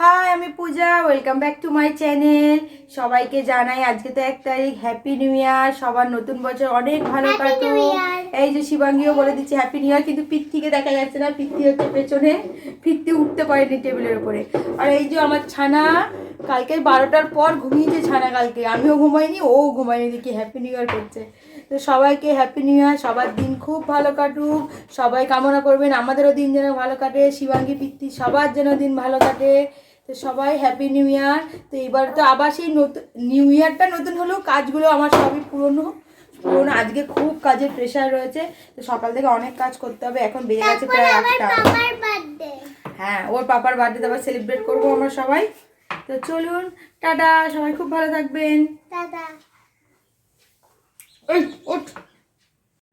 High আমি Puja welcome back to my channel সবাইকে জানাই আজকে তো এক তারিখ হ্যাপি নিউ ইয়ার সবার নতুন বছর অনেক ভালো Year! এই যে শিবাঙ্গিও বলে দিচ্ছে হ্যাপি নিউ ইয়ার কিন্তু পিত্তিকে দেখা যাচ্ছে না পিত্তি হচ্ছে পেছনে পিত্তি উঠতে পারেনি টেবিলের উপরে। আর এই যে আমার ছানা কালকে বারোটার পর ঘুমিয়েছে ছানা কালকে আমিও ঘুমাইনি ও ঘুমাইনি দেখি হ্যাপি নিউ ইয়ার করছে। তো সবাইকে হ্যাপি নিউ ইয়ার সবার দিন খুব ভালো কাটুক সবাই কামনা করবেন আমাদেরও দিন যেন ভালো কাটে শিবাঙ্গী পিত্তি সবার যেন দিন ভালো কাটে। তো সবাই হ্যাপি নিউ ইয়ার তো এবার তো আবার সেই নতুন নিউ ইয়ারটা নতুন হলেও কাজগুলো আমার সবই পুরনো। পুরনো আজকে খুব কাজের প্রেশার রয়েছে। তো সকাল থেকে অনেক কাজ করতে হবে। এখন বেজে গেছে প্রায় আটটা। হ্যাঁ ওর পাপার বার্থডে আবার সেলিব্রেট করব আমরা সবাই। তো চলুন টাটা সবাই খুব ভালো থাকবেন। ওই ওঠ।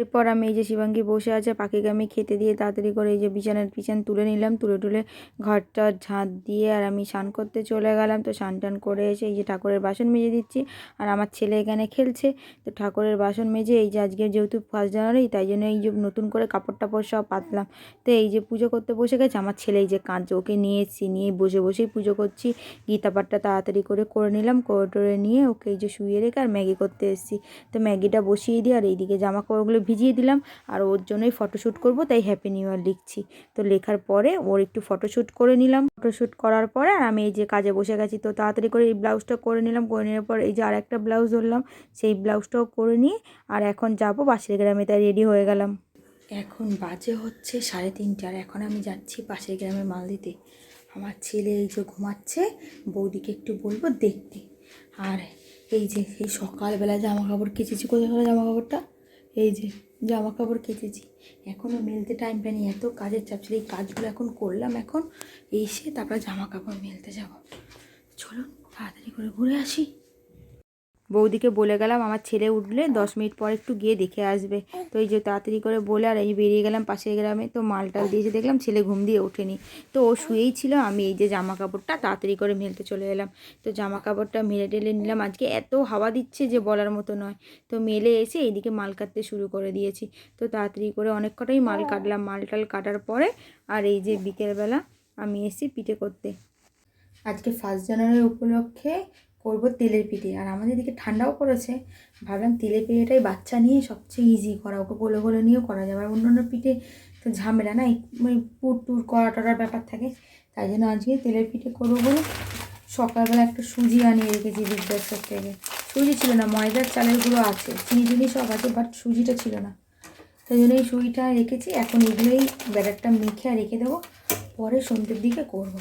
এরপর আমি এই যে শিবাঙ্গী বসে আছে, পাখিকে আমি খেতে দিয়ে তাড়াতাড়ি করে এই যে বিছানার পিছন তুলে নিলাম, তুলে তুলে ঘরটা ঝাঁট দিয়ে আর আমি স্নান করতে চলে গেলাম। তো স্নান টান করে এসে এই যে ঠাকুরের বাসন মেজে দিচ্ছি আর আমার ছেলে এখানে খেলছে। তো ঠাকুরের বাসন মেজে এই যে আজকে যেহেতু ফার্স্ট জানুয়ারি, তাই জন্য এই যে নতুন করে কাপড় টাপড় সব পাতলাম। তো এই যে পুজো করতে বসে গেছে, আমার ছেলে এই যে কাঁদছে, ওকে নিয়ে এসেছি, নিয়ে বসে বসেই পুজো করছি। গীতা পাঠটা তাড়াতাড়ি করে করে নিলাম, করে টোরে নিয়ে ওকে এই যে শুয়ে রেখে আর ম্যাগি করতে এসেছি। তো ম্যাগিটা বসিয়ে দিই আর এইদিকে জামা কাপড়গুলো ভিজিয়ে দিলাম আর ওর জন্যই ফটোশ্যুট করব, তাই হ্যাপি নিউ ইয়ার লিখছি। তো লেখার পরে ওর একটু ফটোশ্যুট করে নিলাম। ফটোশ্যুট করার পরে আর আমি এই যে কাজে বসে গেছি, তো তাড়াতাড়ি করে এই ব্লাউজটা করে নিলাম। করে নেওয়ার পর এই যে আর একটা ব্লাউজ ধরলাম, সেই ব্লাউজটাও করে নিয়ে আর এখন যাব পাশের গ্রামে, তাই রেডি হয়ে গেলাম। এখন বাজে হচ্ছে সাড়ে তিনটে আর এখন আমি যাচ্ছি পাশের গ্রামে মাল দিতে আমার ছেলে এই যে ঘুমাচ্ছে, বৌদিকে একটু বলব দেখতে। আর এই যে এই সকালবেলা জামা কাপড় কেচেছি কোথায় জামা কাপড়টা এই যে জামা কাপড় কেচেছি। এখনও মেলতে টাইম পাইনি, এত কাজের চাপ ছিল, এই কাজগুলো এখন করলাম এখন, এসে তারপরে জামা কাপড় মেলতে যাব। চলুন, তাড়াতাড়ি করে ঘুরে আসি। বৌদিকে বলে গেলাম, আমার ছেলে উঠলে দশ মিনিট পর একটু গিয়ে দেখে আসবে। তো এই যে তাড়াতাড়ি করে বলে, আর এই বেরিয়ে গেলাম পাশের গ্রামে, তো মালটাল দিয়েছে, দেখলাম ছেলে ঘুম দিয়ে ওঠেনি। তো ও শুয়েই ছিল, আমি এই যে জামা কাপড়টা তাড়াতাড়ি করে মেলতে চলে এলাম। তো জামা কাপড়টা মেলে টেলে নিলাম, আজকে এত হাওয়া দিচ্ছে যে বলার মতো নয়। তো মেলে এসে এইদিকে মাল কাটতে শুরু করে দিয়েছি। তো তাড়াতাড়ি করে অনেক কটাই মাল কাটলাম, মাল টাল কাটার পরে, আর এই যে বিকেলবেলা আমি এসেছি পিঠে করতে। আজকে ফার্স্ট জানুয়ারি উপলক্ষে করব তেলের পিঠে। আর আমাদের এদিকে ঠান্ডাও পড়েছে। ভাবলাম তেলের পিঠেটাই বাচ্চা নিয়ে সবচেয়ে ইজি করা, ওকে গোলে গোলে নিয়েও করা যাবে। আর অন্য পিঠে তো ঝামেলা না মানে পুর টুর করা টরার ব্যাপার থাকে। তাই জন্য আজকে তেলের পিঠে করব বলে সকালবেলা একটা সুজি আনিয়ে রেখেছি বিদ্যাসর থেকে সুজি ছিল না, ময়দার চালের আছে, চিনি টিনি সব আছে বাট সুজিটা ছিল না। তাই জন্য এই সুজিটা রেখেছি। এখন এগুলোই ব্যাটারটা মেখে আর রেখে দেবো। পরে সন্ধ্যের দিকে করব।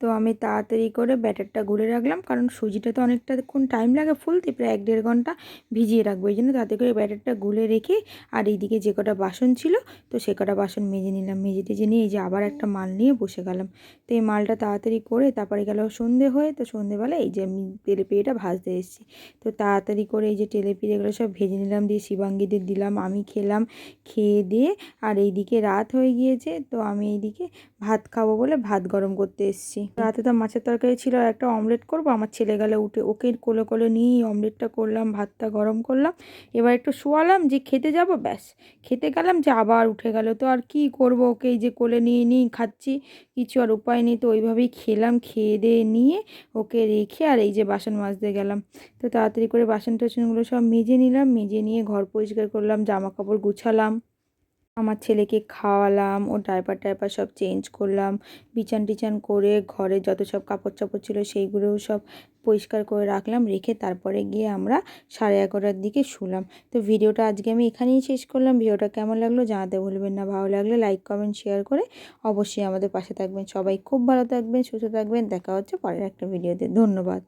তো আমি তাড়াতাড়ি করে ব্যাটারটা গুলে রাখলাম। কারণ সুজিটা তো অনেকটা কোন টাইম লাগে ফুলতে? প্রায় এক দেড় ঘণ্টা ভিজিয়ে রাখব। এই জন্য তাতে করে ব্যাটারটা গুলে রেখে আর এইদিকে যে কটা বাসন ছিল, তো সে কটা বাসন মেজে নিলাম। মেজে টেজে নিয়ে এই যে আবার একটা মাল নিয়ে বসে গেলাম। তো এই মালটা তাড়াতাড়ি করে তারপরে গেল সন্ধে হয়ে, তো সন্ধেবেলা এই যে আমি তেলে পিড়েটা ভাজতে এসেছি। তো তাড়াতাড়ি করে এই যে তেলে পিড়েগুলো সব ভেজে নিলাম, দিয়ে শিবাঙ্গীদের দিলাম, আমি খেলাম, খেয়ে দিয়ে আর এইদিকে রাত হয়ে গিয়েছে, তো আমি এইদিকে ভাত খাব বলে ভাত গরম করতে এসেছি। রাতে তো মাছের তরকারি ছিল, একটা অমলেট করব, আমার ছেলে গেলে উঠে, ওকে কোলে কোলে নিয়েই অমলেটটা করলাম, ভাতটা গরম করলাম, এবার একটু শোয়ালাম, যে খেতে যাব, ব্যাস, খেতে গেলাম, যে আবার উঠে গেল, তো আর কি করব, ওকে এই যে কোলে নিয়ে নিই খাচ্ছি, কিছু আর উপায় নেই, তো ওইভাবেই খেলাম, খেয়ে দিয়ে নিয়ে ওকে রেখে আর এই যে বাসন মাজতে গেলাম, তো তাড়াতাড়ি করে বাসন টাসনগুলো সব মেজে নিলাম, মেজে নিয়ে ঘর পরিষ্কার করলাম জামা কাপড় গুছালাম আমার ছেলেকে খাওয়ালাম ও ডাইপার টাইপার সব চেঞ্জ করলাম, বিছান টিছান করে ঘরে যত সব কাপড় চাপড় ছিল সেইগুলোও সব পরিষ্কার করে রাখলাম, রেখে তারপরে গিয়ে আমরা সাড়ে এগারোটার দিকে শুলাম। তো ভিডিওটা আজকে আমি এখানেই শেষ করলাম। ভিডিওটা কেমন লাগল জানাতে ভুলবেন না। ভালো লাগলে লাইক কমেন্ট শেয়ার করে অবশ্যই আমাদের পাশে থাকবেন। সবাই খুব ভালো থাকবেন, সুস্থ থাকবেন। দেখা হচ্ছে পরের একটা ভিডিওতে ধন্যবাদ।